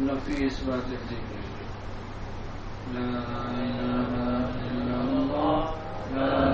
نفي إثبات الذكر لا إله إلا الله لا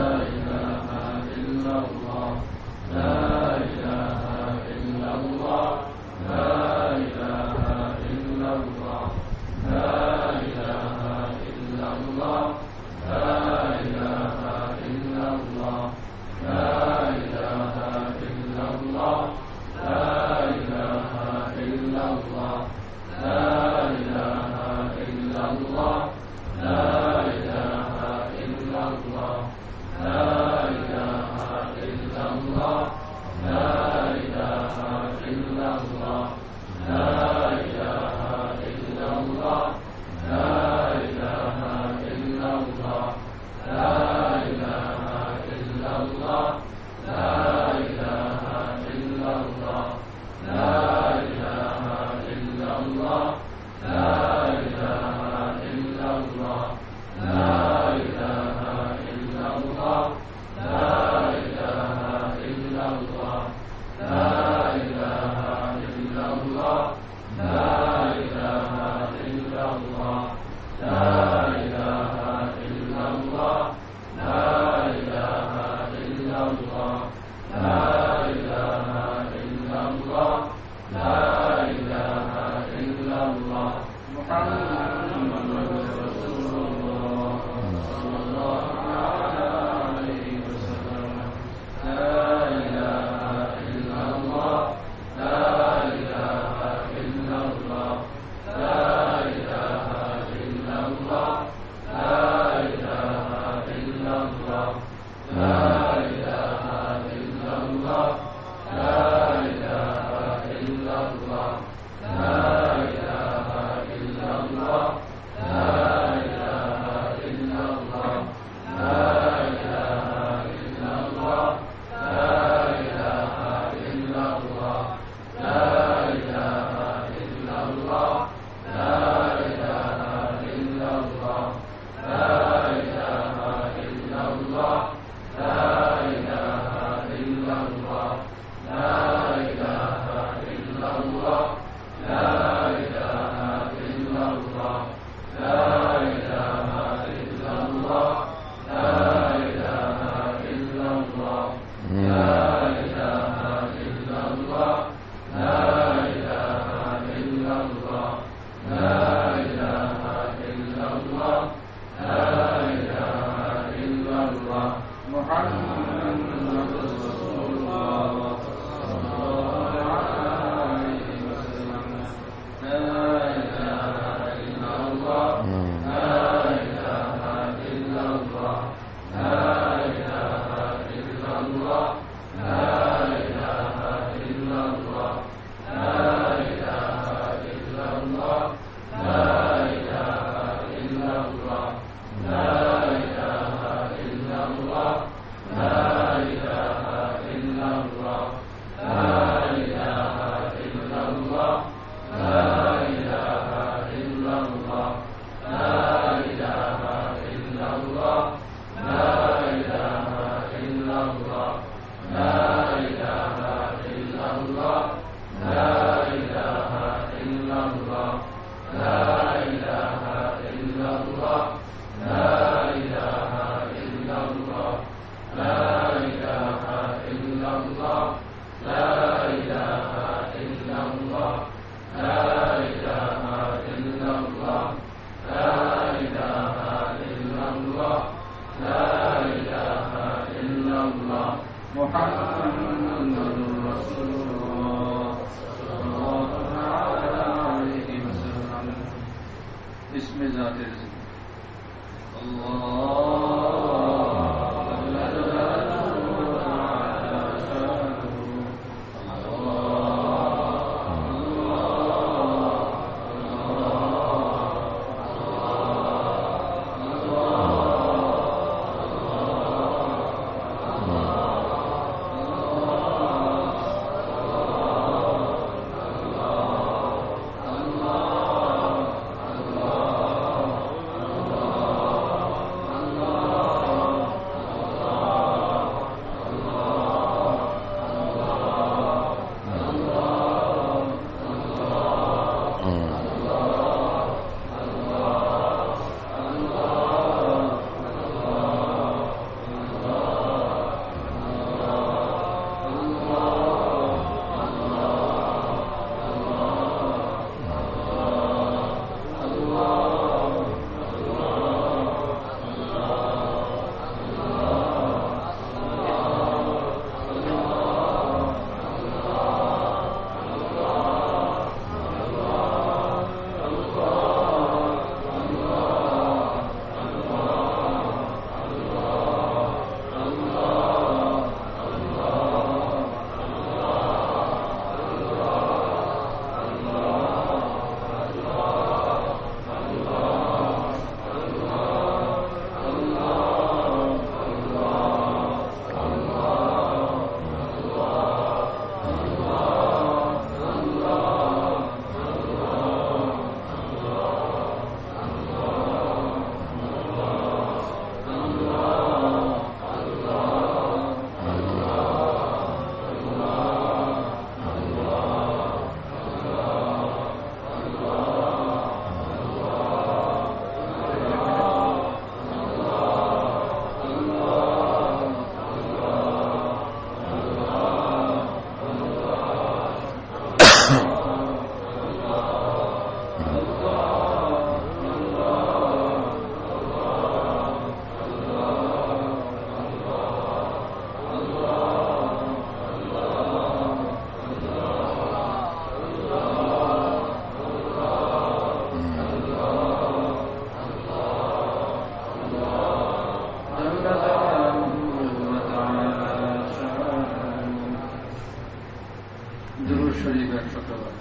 صلى الله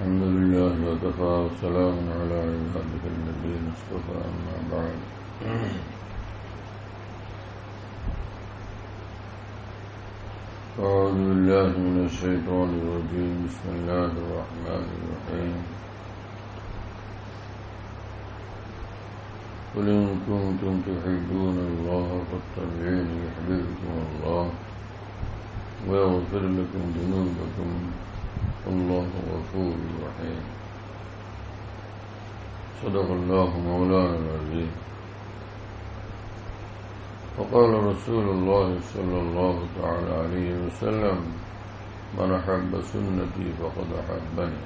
الحمد لله وكفى وسلام على عباده الذين المصطفى أما بعد. أعوذ بالله من الشيطان الرجيم. بسم الله الرحمن الرحيم. قل إن كنتم تحبون الله فاتبعوني يحببكم الله ويغفر لكم ذنوبكم. الله غفور رحيم. صدق الله مولانا العظيم. وقال رسول الله صلى الله تعالى عليه وسلم من أحب سنتي فقد أحبني.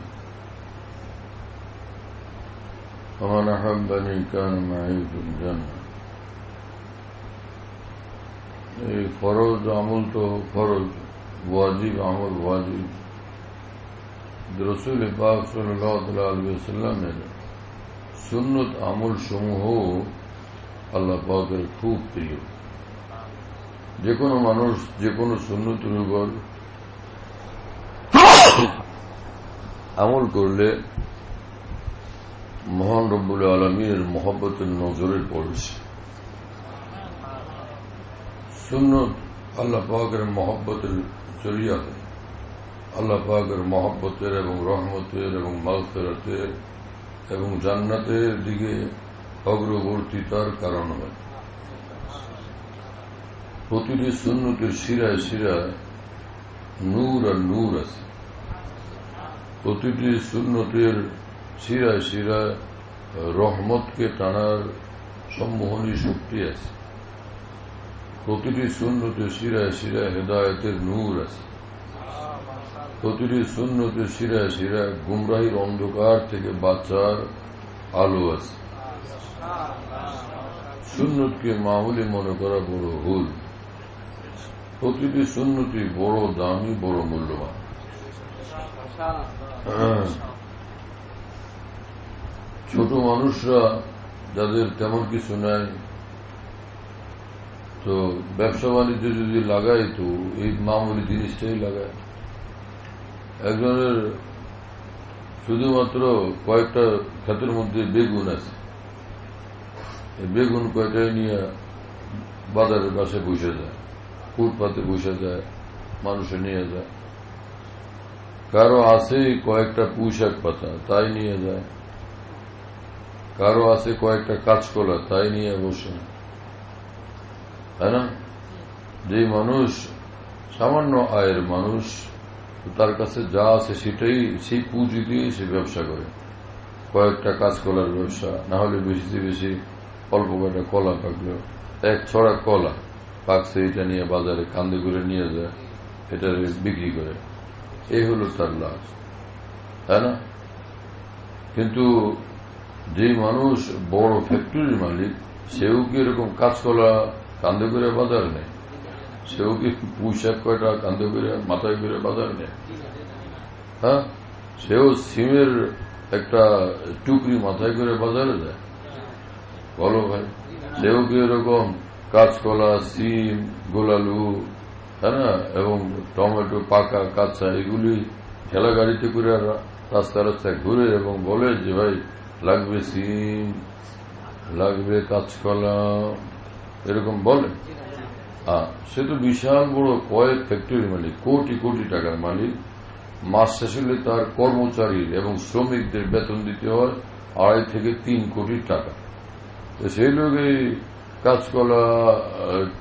ومن أحبني كان معي في الجنة এই ফরজ আমল তো ফরজ ওয়াজিব আমল ওয়াজিব রসুল পাক সাল্লামের সুন্নত আমল সমূহ আল্লাহ পাকের খুব প্রিয় যে কোনো মানুষ যে কোনো সুন্নতের উপর আমল করলে মহান রব্বুল আলমীর মহব্বতের নজরে পড়েছে। সুন্নত আল্লাহ পাকের মহব্বতের জরিয়া আল্লাহ পাকের মহব্বতের এবং রহমতের এবং মালফেরতের এবং জান্নাতের দিকে অগ্রবর্তিতার কারণ হয়। প্রতিটি সুন্নতের শিরায় শিরায় নূর আর নূর আছে। প্রতিটি সুন্নতের শিরায় শিরায় রহমতকে টানার সম্মোহনী শক্তি আছে। প্রতিটি সুন্নতের শিরায় শিরায় হেদায়তের নূর আছে। প্রতিটি সুন্নতের শিরায় শিরায় গুমরাহির অন্ধকার থেকে বাচ্চার আলো আছে। সুন্নতকে মামুলি মনে করা বড় ভুল। প্রতিটি সুন্নতি বড় দামি, বড় মূল্যবান। ছোট মানুষরা যাদের তেমন কিছু নাই, তো ব্যবসা বাণিজ্য যদি লাগায় তো এই মামুলি জিনিসটাই লাগায়। একজনের শুধুমাত্র কয়েকটা ক্ষেতের মধ্যে বেগুন আছে। বেগুন কয়টাই নিয়ে বাজারের পাশে বসে যায়, ফুটপাতে বসে যায়, মানুষে নিয়ে যায়। কারও আছে কয়েকটা পুঁশাক পাতা, তাই নিয়ে যায়। কারও আছে কয়েকটা কাঁচকলা, তাই নিয়ে বসে। তাই না? যে মানুষ, সামান্য আয়ের মানুষ, তার কাছে যা আছে সেটাই, সেই পুঁজি দিয়ে সে ব্যবসা করে। কয়েকটা কাঁচকলার ব্যবসা, না হলে বেশি বেশি অল্প কয়েকটা কলা পাকলো। এক ছড়া কলা পাকছে, এটা নিয়ে বাজারে কান্দে করে নিয়ে যায়, এটা বিক্রি করে। এই হলো তার লাভ। তাই না? কিন্তু যে মানুষ বড় ফ্যাক্টরির মালিক, সেও কি এরকম কাঁচকলা কান্দে করে বাজার নেই সেও কি পুঁশাক কয়টা কান্দে করে মাথায় করে বাজার নেই হ্যাঁ? সেও সিমের একটা টুকরি মাথায় করে বাজারে যায়। বলো ভাই, সেও কি এরকম কাঁচকলা সিম, গোলালু হ্যাঁ এবং টমেটো, পাকা, কাঁচা, এগুলি ঠেলা গাড়িতে করে রাস্তা রাস্তায় ঘুরে এবং বলে যে ভাই লাগবে সিম, লাগবে কাঁচকলা, এরকম বলে। সে তো বিশাল বড় কয়েক ফ্যাক্টরি মালিক, কোটি কোটি টাকার মালিক। মাস শেষ হলে তার কর্মচারীর এবং শ্রমিকদের বেতন দিতে হয় আড়াই থেকে তিন কোটি টাকা। তো সেই লোক এই কাঁচকলা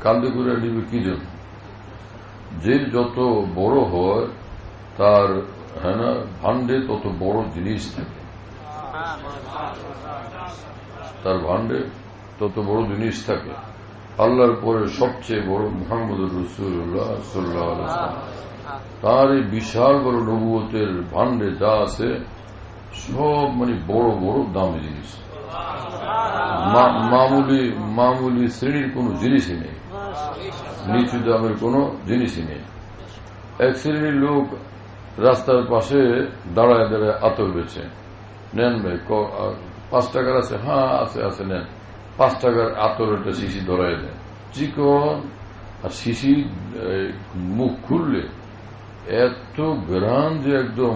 কান্দে করে নিবে কি জন্য? যে যত বড় হয়, তার হ্যাঁ ভান্ডে তত বড় জিনিস থাকে। তার ভান্ডে তত বড় জিনিস থাকে। আল্লাহর পরে সবচেয়ে বড় মোহাম্মদ রসুল্লাহ সাল্লাহ তার এই বিশাল বড় নবুয়তের ভান্ডে যা আছে, সব মানে বড় বড় দামি জিনিস। মামুলি মামুলি শ্রেণির কোন জিনিসই নেই। নিচু দামের কোন জিনিসই নেই। এক শ্রেণির লোক রাস্তার পাশে দাঁড়ায় দাঁড়ায় আতর বেছে। নেন ভাই পাঁচ টাকার আছে হ্যাঁ আছে আছে, নেন। পাঁচ টাকার আতর একটা শিশি ধরাই দেয় চিকন আর শিশি মুখ খুললে এত গ্রান যে একদম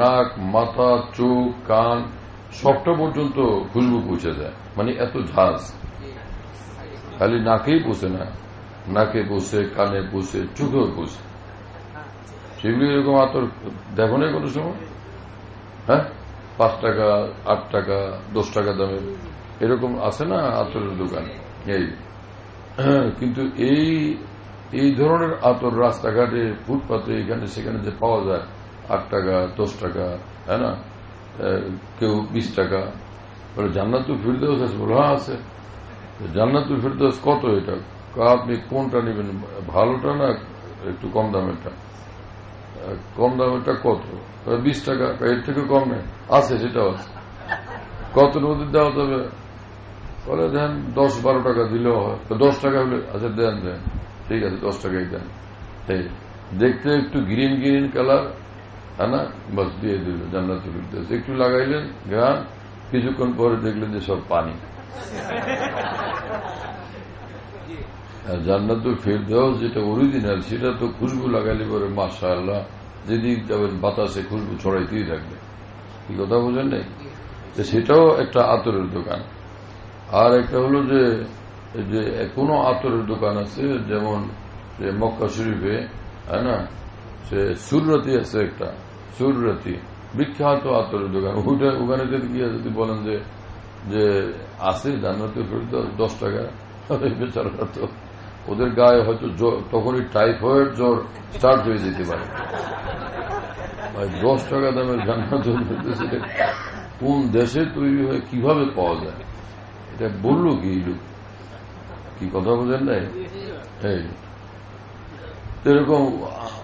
নাক, মাথা, চোখ, কান সবটা পর্যন্ত খুশবু পৌঁছে যায়। মানে এত ঝাঁজ। খালি নাকেই পোষে না। নাকে বসে কানে বসে চোখেও বসে সেগুলি এরকম আতর, দেখো না কোনো সময়? হ্যাঁ? পাঁচ টাকা, আট টাকা, দশ টাকা দামের। এরকম আছে না আতরের দোকান? এই। কিন্তু এই এই ধরনের আতর রাস্তাঘাটে, ফুটপাতে, এখানে সেখানে যে পাওয়া যায়, আট টাকা, দশ টাকা হ্যাঁ না? কেউ বিশ টাকা। বলে, জান্নাতুল ফিরদোস আছে? বলে হ্যাঁ আছে। জান্নাতুল ফিরদোস কত এটা? আপনি কোনটা নেবেন? ভালোটা না একটু কম দামেরটা? কম দামেরটা কত? বিশ টাকা এর থেকে কম নেই। আছে, সেটাও আছে। কত মধ্যে দেওয়া যাবে? বলে দেন দশ বারো টাকা দিলেও হয়। তো দশ টাকা হলে আচ্ছা দেন দেন। ঠিক আছে, দশ টাকাই দেন। দেখতে একটু গ্রিন গ্রিন কালার হ্যাঁ না? বাস, দিয়ে দিল জান্নাতুল ফিরদোস একটু লাগাইলেন গান কিছুক্ষণ পরে দেখলেন যে সব পানি। জান্নাতুল ফেরদাউস যেটা অরিজিনাল সেটা তো খুশবু লাগাইলে পরে মাসা আল্লাহ যেদিক যাবেন বাতাসে খুশবু ছড়াইতেই থাকবে। কি কথা বোঝেন নাই? যে সেটাও একটা আতরের দোকান। আর একটা হলো যে যে কোনো আতরের দোকান আছে, যেমন মক্কা শরীফে হ্যাঁ না? সে সুররতি আছে একটা, সুররতি। বিখ্যাত আতরের দোকান। ওইটা ওখানে যদি গিয়ে যদি বলেন যে যে আছে জান্নাতুল ফেরদাউস দশ টাকা বেচারা তো, ওদের গায়ে হয়তো তখনই টাইফয়েড জ্বর স্টার্ট হয়ে যেতে পারে। দশ টাকা দামের জান্নাত কোন দেশে তৈরি হয়ে কীভাবে পাওয়া যায়? এটা বলল কি লোক? কি কথা বোঝেন নাই? এই এরকম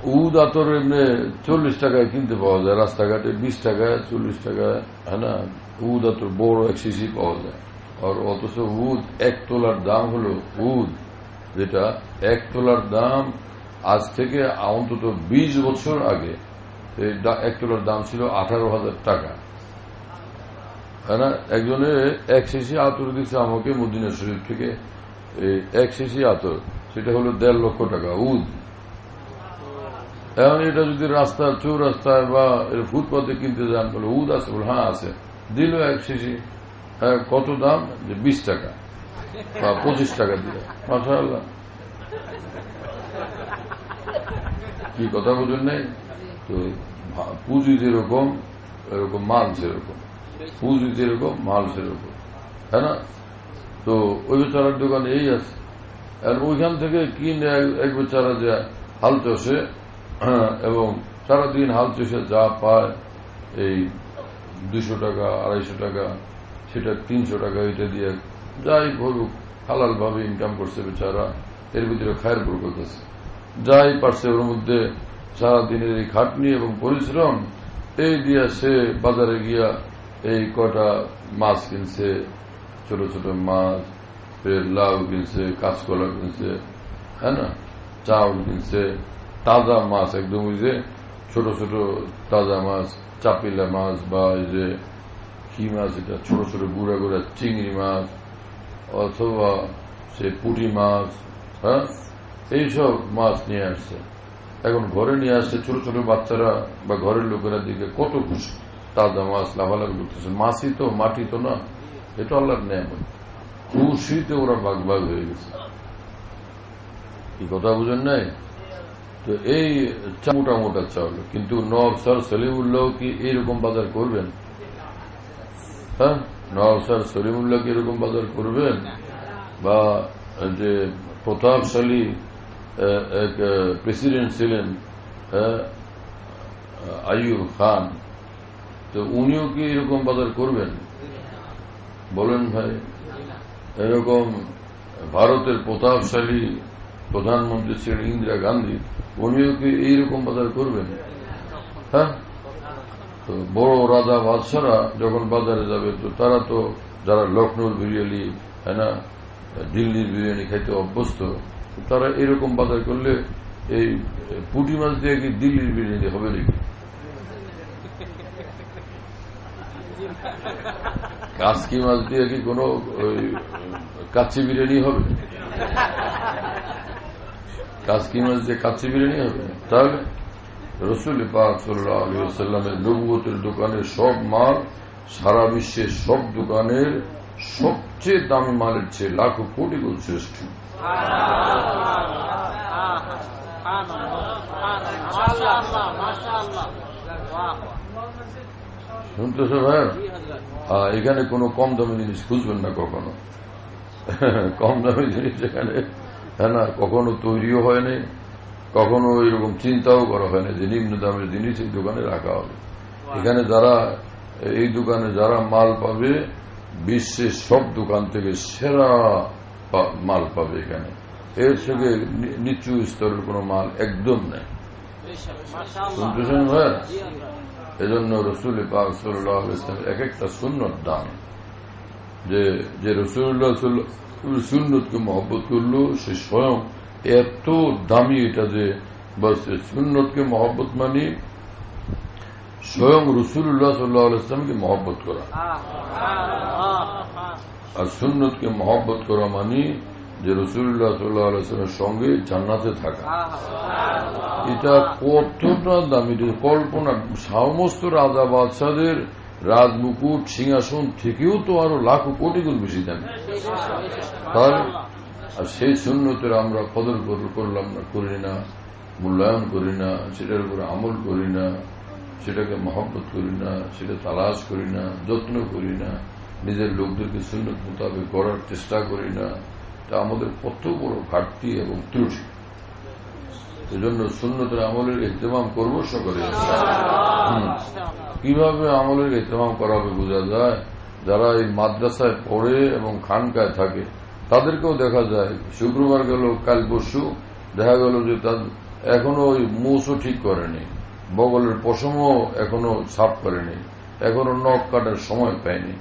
উদ আতর এমনি চল্লিশ টাকায় কিনতে পাওয়া যায়, রাস্তাঘাটে বিশ টাকায় চল্লিশ টাকায় হ্যাঁ না? উদ আতর বড় এক শিশি পাওয়া যায়। আর অথচ উদ এক তোলার দাম হলো উদ যেটা এক তোলার দাম আজ থেকে অন্তত ২০ বছর আগে এক তোলার দাম ছিল আঠারো হাজার টাকা। না? একজনে এক শিশি আতর দিচ্ছে আমাকে মদিনা শরীফ থেকে। এক শিশি আতর, সেটা হলো দেড় লক্ষ টাকা, উদ। এখন এটা যদি রাস্তা, চৌরাস্তায় বা ফুটপাতে কিনতে যান বলে উদ আছে বলে হ্যাঁ আছে। দিল এক শিশি হ্যাঁ কত দাম? যে বিশ টাকা বা পঁচিশ টাকা দিয়ে মাসা কি কথা বলুন নাই? তো পুঁজি যেরকম, এরকম মাল সেরকম পুঁজি যেরকম, মাল সেরকম। হ্যাঁ না? তো ওই বেচারার দোকানে এই আছে। আর ওইখান থেকে কিনে এক বেচারা যে হাল চষে, এবং সারাদিন হাল চষে যা পায়, এই দুশো টাকা, আড়াইশো টাকা, সেটা তিনশো টাকা এটা দিয়ে যাই ভরুক হালাল ভাবে ইনকাম করছে বেচারা। এর ভিতরে খায়ের বরকত আছে। যাই পারছে, ওর মধ্যে সারাদিনের এই খাটনি এবং পরিশ্রম, এই দিয়া সে বাজারে গিয়া এই কটা মাছ কিনছে, ছোট ছোট মাছ লাউ কিনছে, কাঁচকলা কিনছে হ্যাঁ না? চাউল কিনছে, তাজা মাছ একদম ওই যে ছোট ছোট তাজা মাছ, চাপিলা মাছ বা এই যে কি মাছ এটা? ছোট ছোট গুড়া গুড়া চিংড়ি মাছ অথবা সে পুঁটি মাছ হ্যাঁ? এইসব মাছ নিয়ে আসছে। এখন ঘরে নিয়ে আসছে, ছোট ছোট বাচ্চারা বা ঘরের লোকেরা দিকে কত খুশি। তাজা মাছ লাভালাভি করতেছে। মাছই তো, মাটি তো না এটা আল্লাহর নেয় খুশিতে ওরা ভাগ ভাগ হয়ে গেছে। কি কথা বুঝেন নাই? তো এই মোটা মোটা চাউল। কিন্তু নব স্যার সলিমুল্লাহ কি এইরকম বাজার করবেন? হ্যাঁ? নব স্যার সলিমুল্লাহ কি এরকম বাজার করবেন? বা যে প্রতাপশালী প্রেসিডেন্ট ছিলেন আইয়ুব খান। তো উনিও কি এরকম বাজার করবেন? বলেন ভাই। এরকম ভারতের প্রতাপশালী প্রধানমন্ত্রী ছিলেন ইন্দিরা গান্ধী, উনিও কি এইরকম বাজার করবেন? হ্যাঁ? তো বড় রাজা বাদশারা যখন বাজারে যাবে, তো তারা তো, যারা লখনৌর বিরিয়ানি হ্যাঁ দিল্লির বিরিয়ানি খাইতে অভ্যস্ত তারা এরকম বাজার করলে এই পুটি মাছ দিয়ে কি দিল্লির বিরিয়ানি হবে নাকি? কাসকি মাছ দিয়ে কি কোনো কাচ্চি বিরিয়ানি হবে? কাসকি মাছ দিয়ে কাচ্চি বিরিয়ানি হবে? তাহলে রসুল পাক সাল্লামের নবুতের দোকানের সব মাল, সারা বিশ্বের সব দোকানের সবচেয়ে দামি মালের চেয়ে লাখো কোটি গুণ শ্রেষ্ঠ। শুনতেছ ভাই এখানে কোনো কম দামি জিনিস খুঁজবেন না কখনো। কম দামি জিনিস এখানে হ্যাঁ না কখনো তৈরিও হয়নি কখনো এরকম চিন্তাও করা হয়নি যে নিম্ন দামের জিনিস এই দোকানে রাখা হবে। এখানে যারা এই দোকানে যারা মাল পাবে বিশ্বের সব দোকান থেকে সেরা মাল পাবে এখানে। এর থেকে নিচু স্তরের কোন মাল একদম নেই। এজন্য রসুল এক একটা সুন্নত দান। যে যে রসুল্লাহ সুন্নতকে মহব্বত করল, সে স্বয়ং এত দামি এটা যে, বস সুন্নতকে মহব্বত মানি স্বয়ং রসুল্লাহ সাল্লাহ ইসলামকে মহব্বত করা। আর সুন্নতকে মহব্বত করা মানি যে রসুল্লাহ সাল্লাহ আলাইসলামের সঙ্গে জান্নাতে থাকা। এটা কতটা দামি কল্পনা সমস্ত রাজা বাদশাদের রাজমুকুট সিংহাসন থেকেও তো আরও লাখো কোটি গুণ বেশি দামি। আর সেই শূন্যতের আমরা কদর করলাম না করি না মূল্যায়ন করি না সেটার উপরে আমল করি না সেটাকে মহব্বত করি না সেটা তালাশ করি না যত্ন করি না। নিজের লোকদেরকে সুন্নত মোতাবেক করার চেষ্টা করি না। তা আমাদের কত বড় ঘাটতি এবং ত্রুটি। এজন্য সুন্নতের আমলের ইহতেমাম করব সকলে। কীভাবে আমলের ইহতেমাম করা হবে বোঝা যায়? যারা এই মাদ্রাসায় পড়ে এবং খানকায় থাকে, তাদেরকেও দেখা যায়। শুক্রবার গেল, কাল পরশু দেখা গেল যে এখনও ওই মুসও ঠিক করেনি। বগলের পশমও এখনও সাফ করেনি। এখনও নখ কাটার সময় পায়নি।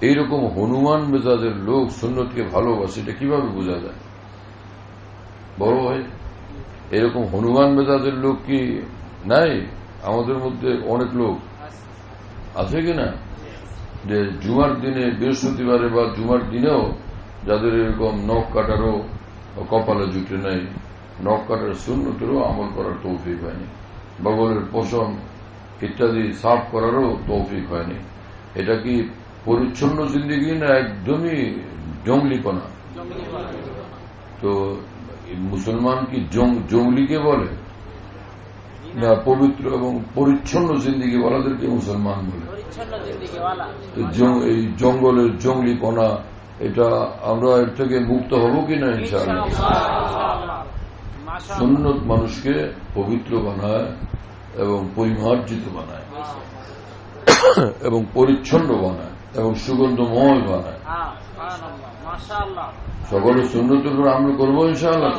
এইরকম হনুমান মেজাজের লোক সুন্নতকে ভালোবাসে, এটা কীভাবে বোঝা যায়? বড় ভাই, এরকম হনুমান মেজাজের লোক কি নাই? আমাদের মধ্যে অনেক লোক। আছে কিনা যে জুমার দিনে, বৃহস্পতিবারে বা জুমার দিনেও যাদের এরকম নখ কাটারও কপালে জুটে নেই, নখ কাটার শূন্যতেরও আমল করার তৌফিক হয়নি, বগলের পোষণ ইত্যাদি সাফ করারও তৌফিক হয়নি। এটা কি পরিচ্ছন্ন জিন্দিগি না একদমই জঙ্গলিপনা। তো মুসলমান কি জঙ্গলিকে বলে? না পবিত্র এবং পরিচ্ছন্ন জিন্দিগি বলাদেরকে মুসলমান বলে। এই জঙ্গলের জঙ্গলিপনা এটা আমরা এর থেকে মুক্ত হব কিনা ইনশাআল্লাহ। সুন্নত মানুষকে পবিত্র বানায় এবং পরিমার্জিত বানায়। এবং পরিচ্ছন্ন বানায়। এবং সুগন্ধময় বানায় সকলে সুন্নতের উপর আমরা করব ইনশাআল্লাহ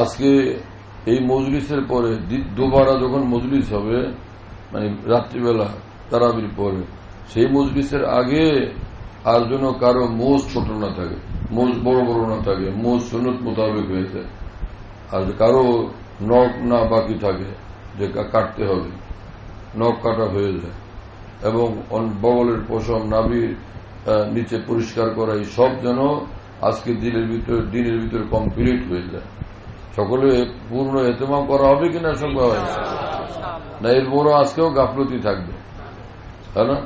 আজকে এই মজলিসের পরে দুবারা যখন মজলিস হবে মানে রাত্রিবেলা তারাবির পরে, সেই মজলিসের আগে আর যেন কারও মোজ ছোট না থাকে, মোজ বড় বড় না থাকে, মোজ সুনত মোতাবেক হয়ে যায় আর কারও নখ না বাকি থাকে, যে কাটতে হবে, নখ কাটা হয়ে যায়। এবং বগলের পশম নাবির নিচে পরিষ্কার করা এই সব যেন আজকে দিনের ভিতর দিনের ভিতর কমপ্লিট হয়ে যায়। সকলে পূর্ণ এতেমাম করা হবে কিনা সব না। এর বড় আজকেও গাফলতি থাকবে। তাই না?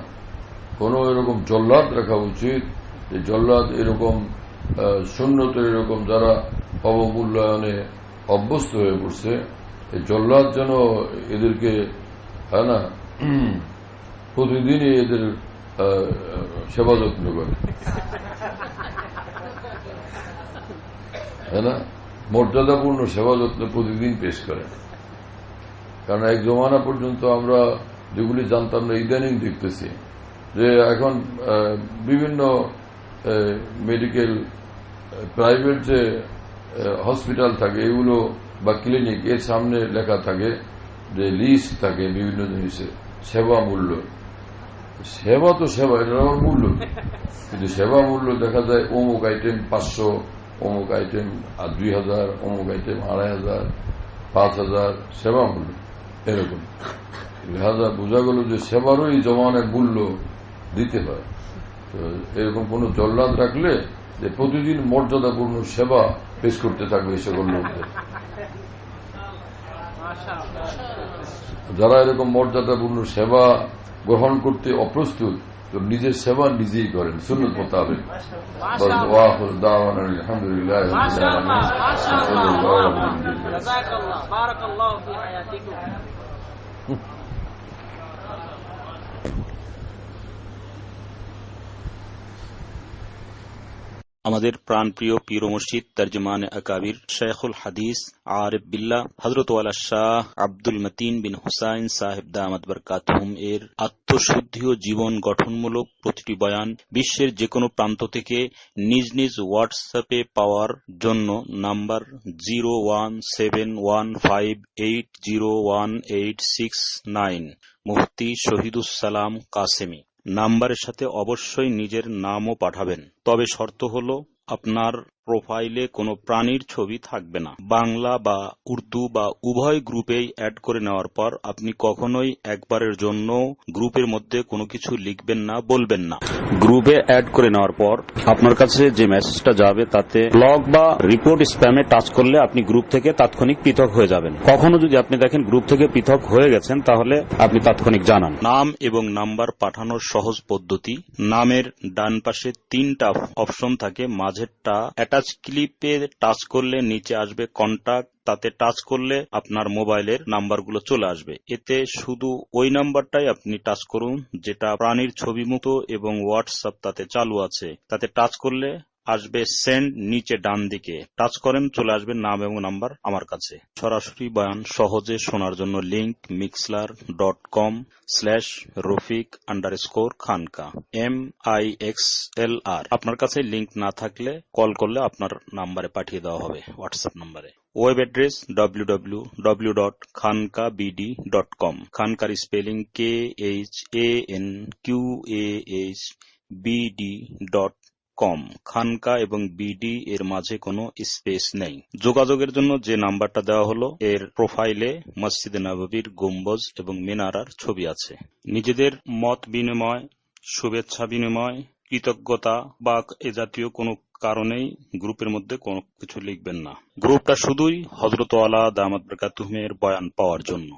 কোন এরকম জল্লাদ রাখা উচিত। যে জল্লাদ এরকম শূন্যতের এরকম যারা অবমূল্যায়নে অভ্যস্ত হয়ে পড়ছে এই জল্লাদ যেন এদেরকে হ্যাঁ না? প্রতিদিনই এদের সেবা যত্ন করে। হ্যাঁ না? মর্যাদাপূর্ণ সেবা যত্ন প্রতিদিন পেশ করে। কারণ এক জমানা পর্যন্ত আমরা যেগুলি জানতাম না, ইদানিং দেখতেছি যে এখন বিভিন্ন মেডিকেল প্রাইভেট যে হসপিটাল থাকে, এগুলো বা ক্লিনিক এর সামনে লেখা থাকে যে লিস্ট থাকে বিভিন্ন জিনিসের, সেবা মূল্য। সেবা তো সেবা, এটা আমার মূল্য। কিন্তু সেবা মূল্য দেখা যায়, অমুক আইটেম পাঁচশো, অমুক আইটেম দুই হাজার, অমুক আইটেম আড়াই হাজার, পাঁচ হাজার, সেবা মূল্য, এরকম। লিহাজা বোঝা গেল যে সেবারও এই জমানের মূল্য দিতে হয়। তো এরকম কোন জল্লাদ রাখলে যে প্রতিদিন মর্যাদাপূর্ণ সেবা পেশ করতে থাকবে সকল লোকদের। যারা এরকম মর্যাদাপূর্ণ সেবা গ্রহণ করতে অপ্রস্তুত তো নিজের সেবা নিজেই করেন সুন্নত মোতাবেক। আমাদের প্রাণপ্রিয় পীর মসজিদ তর্জমান আকাবির শেখুল হাদিস আরিফ বিল্লা হজরতওয়ালা শাহ আব্দুল মতিন বিন হুসাইন সাহেব দামাত বরকাতহুম এর আত্মশুদ্ধি ও জীবন গঠনমূলক প্রতিটি বয়ান বিশ্বের যে কোনো প্রান্ত থেকে নিজ নিজ হোয়াটসঅ্যাপে পাওয়ার জন্য number zero one seven one five eight zero one eight six nine. মুফতি শহীদুসালাম কাসেমি। নাম্বারের সাথে অবশ্যই নিজের নামও পাঠাবেন। তবে শর্ত হলো আপনার প্রোফাইলে কোনো প্রাণীর ছবি থাকবে না। বাংলা বা উর্দু বা উভয় গ্রুপেই অ্যাড করে নেওয়ার পর আপনি কখনোই একবারের জন্য গ্রুপের মধ্যে কোনো কিছু লিখবেন না, বলবেন না। গ্রুপে অ্যাড করে নেওয়ার পর আপনার কাছে যে মেসেজটা যাবে তাতে ব্লগ বা রিপোর্ট স্প্যামে টাচ করলে আপনি গ্রুপ থেকে তাৎক্ষণিক পৃথক হয়ে যাবেন। কখনো যদি আপনি দেখেন গ্রুপ থেকে পৃথক হয়ে গেছেন, তাহলে আপনি তাৎক্ষণিক জানান। নাম এবং নাম্বার পাঠানোর সহজ পদ্ধতি, নামের ডান পাশে তিনটা অপশন থাকে, মাঝেরটা অ্যাটাচ ক্লিপে টাচ করলে নিচে আসবে কন্ট্যাক্ট তাতে টাচ করলে আপনার মোবাইলের নাম্বারগুলো চলে আসবে। এতে শুধু ওই নাম্বারটাই আপনি টাচ করুন, যেটা প্রাণীর ছবি মতো এবং হোয়াটসঅ্যাপ তাতে চালু আছে। তাতে টাচ করলে আসবে সেন্ড নিচে ডান দিকে টাচ করেন, চলে আসবে নাম এবং নাম্বার আমার কাছে। সরাসরি বয়ান সহজে শোনার জন্য link Mixlr dot com slash Rafiq underscore Khanka M I X L R আপনার কাছে লিংক না থাকলে কল করলে আপনার নাম্বারে পাঠিয়ে দেওয়া হবে হোয়াটসঅ্যাপ নাম্বারে। Web address www.khankabd.com খানকার spelling K H A N Q H BD dot com Khanka এবং বিডি এর মাঝে কোনো স্পেস নেই। যোগাযোগের জন্য যে নাম্বারটা দেওয়া হলো, এর প্রোফাইলে মসজিদে নববীর গম্বজ এবং মিনারার ছবি আছে। নিজেদের মত বিনিময়, শুভেচ্ছা বিনিময়, কৃতজ্ঞতা বা এ জাতীয় কোনো কারণেই গ্রুপের মধ্যে কোনো কিছু লিখবেন না। গ্রুপটা শুধুই হজরত আলা দামাত বয়ান পাওয়ার জন্য।